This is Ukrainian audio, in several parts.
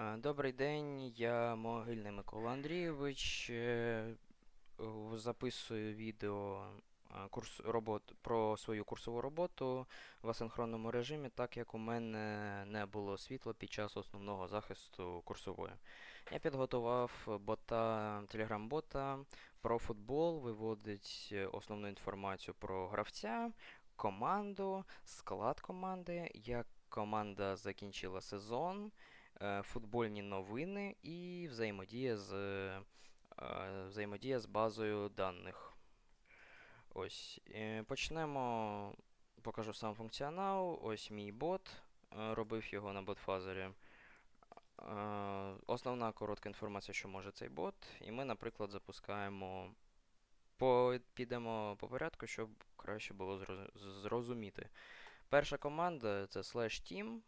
Е, Добрий день, я Могильний Микола Андрійович. Е, Записую відео е, курс робот про свою курсову роботу в асинхронному режимі, так як у мене не було світла під час основного захисту курсової. Я підготував бота, телеграм-бота про футбол, виводить основну інформацію про гравця, команду, склад команди, як команда закінчила сезон футбольні новини і взаємодія з, е, взаємодія з базою даних. Ось. е, Почнемо. Покажу сам функціонал. Ось мій бот. е, Робив його на ботфазері. Е, Основна коротка інформація, що може цей бот. І ми, наприклад, запускаємо. Підемо по порядку, щоб краще було зрозуміти. Перша команда це slash team.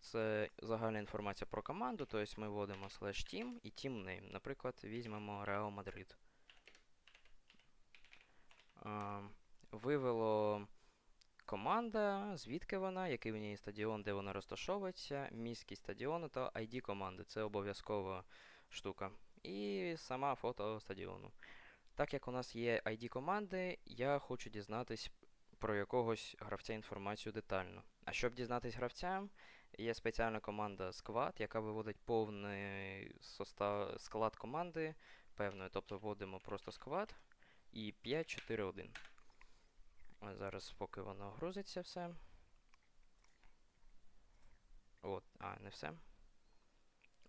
Це загальна інформація про команду, тобто ми вводимо slash team і team name. Наприклад, візьмемо Real Madrid. Вивело команда, звідки вона, який в ній стадіон, де вона розташовується, міський стадіону та ID команди. Це обов'язкова штука. І сама фото стадіону. Так як у нас є ID команди, я хочу дізнатись про якогось гравця інформацію детально. А щоб дізнатись гравця, Є спеціальна команда Squad, яка виводить повний состав, склад команди певної. Тобто вводимо просто склад і 5-4-1. Ось Зараз, поки воно грузиться все. От, а, не все.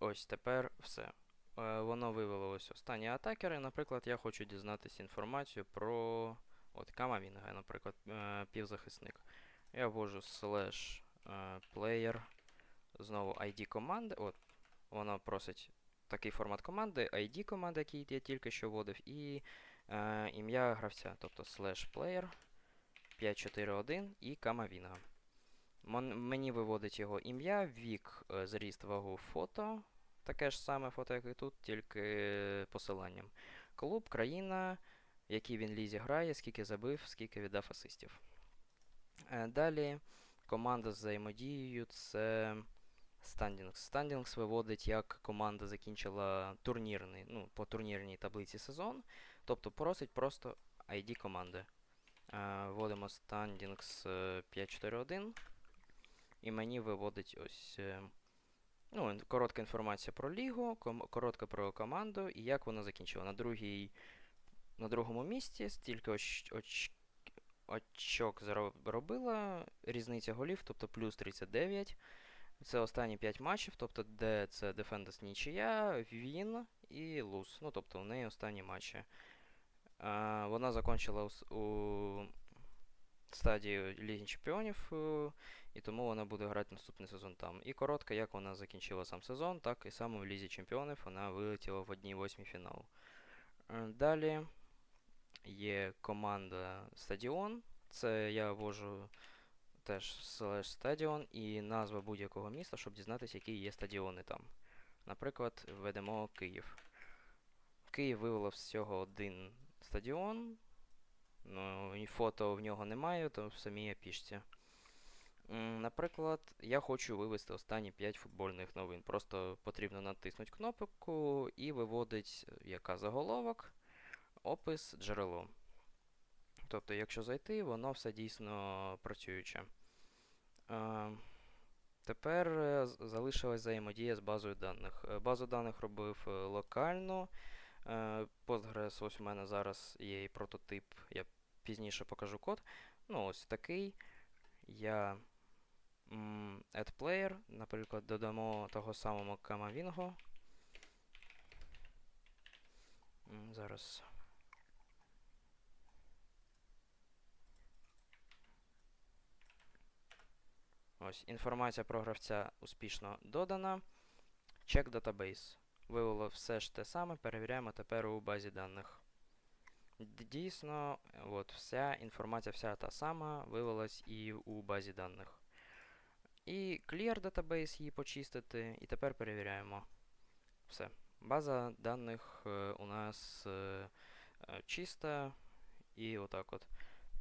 Ось тепер все. Е, воно вивело ось останні атакери. Наприклад, я хочу дізнатися інформацію про. От Камавінга, наприклад, е, півзахисник. Я ввожу е, player, знову ID команди. От, вона просить такий формат команди, ID команди, який я тільки що вводив, і е, ім'я гравця, тобто slash player 541 і Камавінга. Мені виводить його ім'я, вік, е, зріст, вагу, фото. Таке ж саме фото, як і тут, тільки посиланням. Клуб, країна, в він лізі грає, скільки забив, скільки віддав асистів. Е, Далі команда з взаємодією це Standings. Standings виводить, як команда закінчила турнірний, ну, по турнірній таблиці сезон. Тобто просить просто ID команди. Е, Вводимо Standings е, 541. І мені виводить ось. е, Ну, коротка інформація про лігу, коротка про команду і як вона закінчила. На, другій, на другому місці стільки оч, оч, очок заробила, різниця голів, тобто плюс 39. Це останні 5 матчів, тобто де це Defenders нічия, він і луз. Ну, тобто в неї останні матчі. А, вона закончила у, у стадії Ліги Чемпіонів, е, і тому вона буде грати наступний сезон там. І коротко, як вона закінчила сам сезон, так і саме в Лізі Чемпіонів вона вилетіла в 1-8 фіналу. Е, Далі є команда Стадіон. Це я ввожу теж slash стадіон і назва будь-якого міста, щоб дізнатися, які є стадіони там. Наприклад, введемо Київ. Київ вивело всього один стадіон. Ну, фото в нього немає, то в самій апішці. Наприклад, я хочу вивести останні 5 футбольних новин. Просто потрібно натиснути кнопку і виводить яка заголовок, опис, джерело. Тобто, якщо зайти, воно все дійсно працююче. Е, Тепер е, залишилась взаємодія з базою даних. Е, Базу даних робив локально. Е, Postgres, ось у мене зараз є і прототип, я пізніше покажу код. Ну, ось такий. Я add наприклад, додамо того самого Камавінго. Зараз. Ось, інформація про гравця успішно додана. Check database. Вивело все ж те саме, перевіряємо тепер у базі даних. Дійсно, от вся інформація, вся та сама вивелась і у базі даних. І clear database її почистити, і тепер перевіряємо. Все. База даних е, у нас е, е, чиста, і отак от.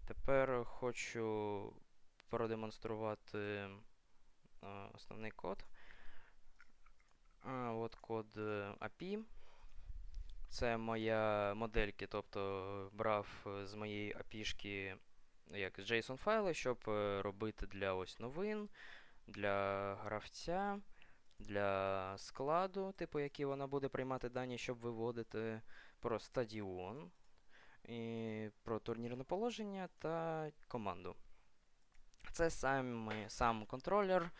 Тепер хочу продемонструвати е, основний код. А, под е, API. Це моя модельки, тобто брав е, з моєї API-шки як JSON файли, щоб робити для ось новин, для гравця, для складу, типу, які вона буде приймати дані, щоб виводити про стадіон, і про турнірне положення та команду. Це сам, сам контролер,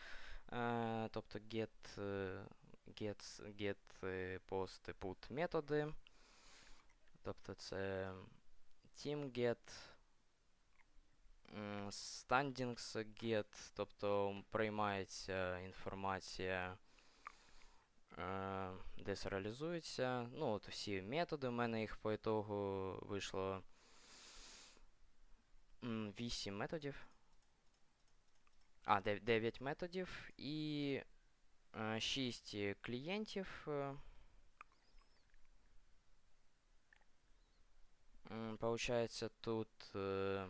е, тобто get, е, get, get е, post, put методи. Тобто це team get, standings get, тобто приймається інформація, е, десь реалізується. Ну, от всі методи, у мене їх по ітогу вийшло 8 методів. А, 9 методів і 6 клієнтів. е. Получається, тут е,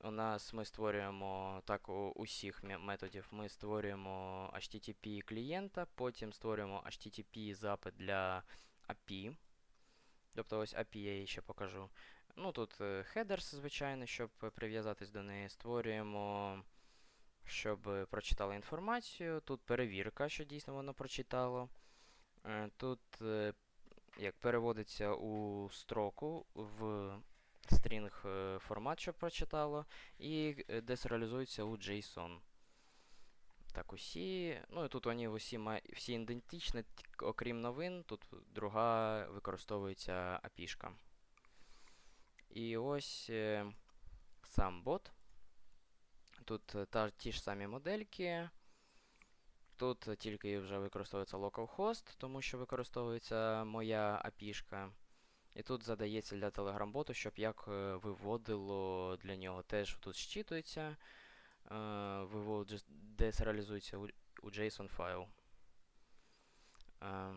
у нас ми створюємо так у усіх методів. Ми створюємо HTTP клієнта, потім створюємо HTTP запит для API. Тобто ось API я їй ще покажу. Ну тут е, headers, звичайно, щоб е, прив'язатись до неї. Створюємо, щоб е, прочитала інформацію. Тут перевірка, що дійсно воно прочитало. Е, Тут е, як переводиться у строку в стрінг формат, щоб прочитало, і е, у JSON. Так, усі. Ну і тут вони усі, всі ідентичні, окрім новин, тут друга використовується API-шка. І ось сам бот. Тут е, та, ті ж самі модельки. Тут тільки вже використовується localhost, тому що використовується моя API-шка. І тут задається для Telegram-боту, щоб як е, виводило для нього теж тут щитується, е, вивод десеріалізується у, JSON файл. Е,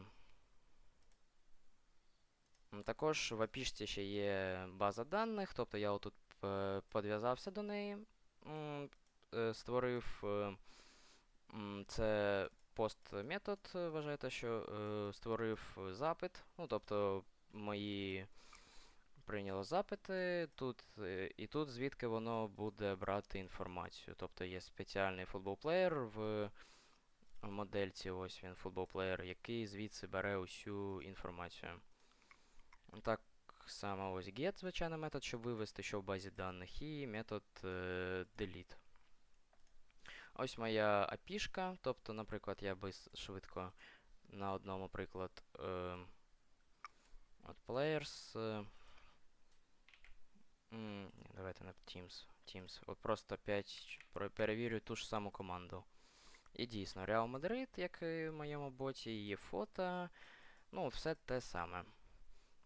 Також в API ще є база даних, тобто я отут підв'язався до неї, створив е, це пост метод, е, вважаєте, що е, створив запит. Ну, тобто мої прийняло запити тут, е, і тут звідки воно буде брати інформацію. Тобто є спеціальний футбол-плеєр в модельці, ось він футбол-плеєр, який звідси бере усю інформацію. Так само ось get, звичайно, метод, щоб вивести, що в базі даних, і метод е, delete. Ось моя API-шка, тобто, наприклад, я би швидко на одному приклад е, от players. Е, давайте на Teams. Teams. От просто 5 перевірю ту ж саму команду. І дійсно, Real Madrid, як і в моєму боті, є фото. Ну, все те саме.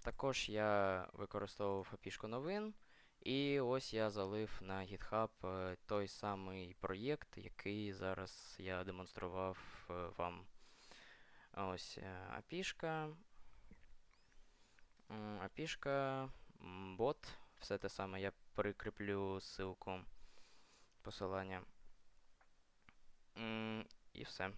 Також я використовував API-шку новин. І ось я залив на GitHub е, той самий проєкт, який зараз я демонстрував е, вам. Ось е, м, API-шка, м, бот, все те саме. Я прикріплю ссылку посилання. І все.